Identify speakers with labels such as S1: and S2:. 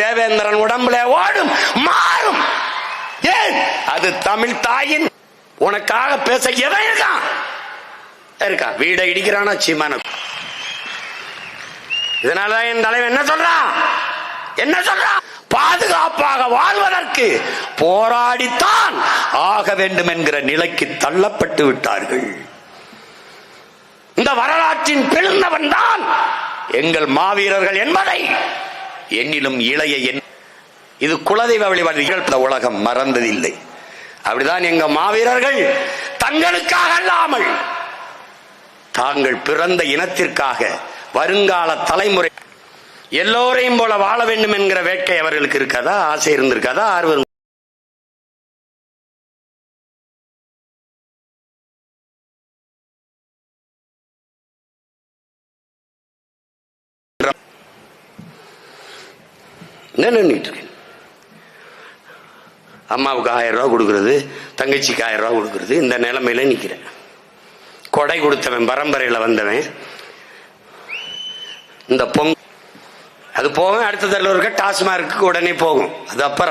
S1: தேவேந்திரன் உடம்புல ஓடும் மாறும். ஏன்? அது தமிழ் தாயின் உனக்காக பேச எவன் இருக்கான் இருக்கான் வீடை இடிக்கிறானா சீமான இதனாலதான் என் தலைவன் என்ன சொல்றான்? என்ன சொல்றான்? பாதுகாப்பாக வாழ்வதற்கு போராடித்தான் ஆக வேண்டும் என்கிற நிலைக்கு தள்ளப்பட்டு விட்டார்கள். இந்த வரலாற்றின் பெருந்தவன் தான் எங்கள் மாவீரர்கள் என்பதை என்னிலும் இளைய என் இது குலதெய்வ வழிபாடு உலகம் மறந்ததில்லை. அப்படிதான் எங்க மாவீரர்கள் தங்களுக்காக அல்லாமல் தாங்கள் பிறந்த இனத்திற்காக வருங்கால தலைமுறை எல்லோரையும் போல வாழ வேண்டும் என்கிற வேட்கை அவர்களுக்கு இருக்கதா? ஆசை இருந்திருக்காதா? ஆர்வம் என்ன நின்றுட்டு இருக்கேன். அம்மாவுக்கு ஆயிரம் ரூபா கொடுக்கறது தங்கச்சிக்கு ஆயிரம் ரூபா கொடுக்கறது இந்த நிலைமையில நிக்கிறேன். கொடை கொடுத்தவன் பரம்பரையில் வந்தவன். இந்த பொங்க அது போக அடுத்த தலைவருக்கு டாஸ்மார்க்கு உடனே போகும். அது அப்புறம்